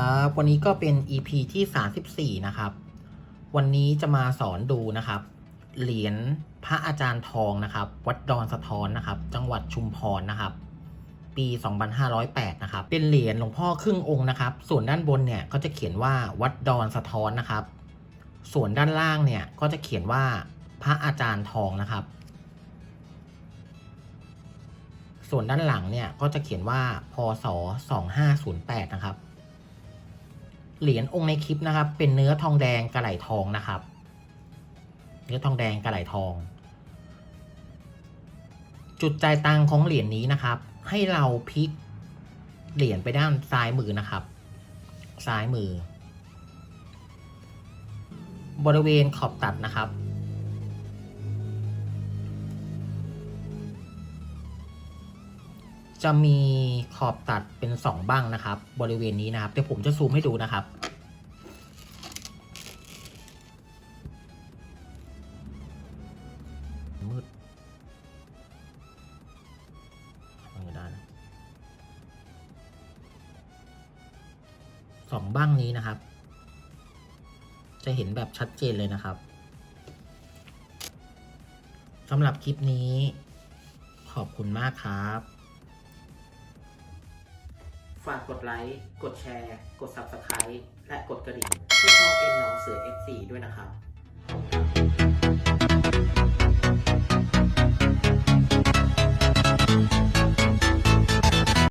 ครับ วันนี้ก็เป็น EP ที่ 34 นะครับ วันนี้จะมาสอนดูนะครับ เหรียญพระอาจารย์ทองนะครับ วัดดอนสะท้อนนะครับ จังหวัดชุมพรนะครับ ปี 2508 นะครับ เป็นเหรียญหลวงพ่อครึ่งองค์นะครับ ส่วนด้านบนเนี่ยก็จะเขียนว่าวัดดอนสะท้อนนะครับ ส่วนด้านล่างเนี่ยก็จะเขียนว่าพระอาจารย์ทองนะครับ ส่วนด้านหลังเนี่ยก็จะเขียนว่าพศ2508 นะครับ เหรียญองค์ในคลิปนะครับ เป็นเนื้อทองแดงกระไหลทองนะครับ เนื้อทองแดงกระไหลทอง จุดจ่ายตังของเหรียญนี้นะครับ ให้เราพลิกเหรียญไปด้านซ้ายมือนะครับ ซ้ายมือ บริเวณขอบตัดนะครับ จะมีขอบตัดเป็นสองบ้างนะครับ บริเวณนี้นะครับเดี๋ยวผมจะซูมให้ดูนะครับ มืดไม่ได้นะสองบ้างนี้นะครับ จะเห็นแบบชัดเจนเลยนะครับสำหรับคลิปนี้ ขอบคุณมากครับ ฝากกดไลค์ กดแชร์ กด Subscribe และกดกระดิ่งที่ช่องเอ็นน้องเสือ FC ด้วยนะครับ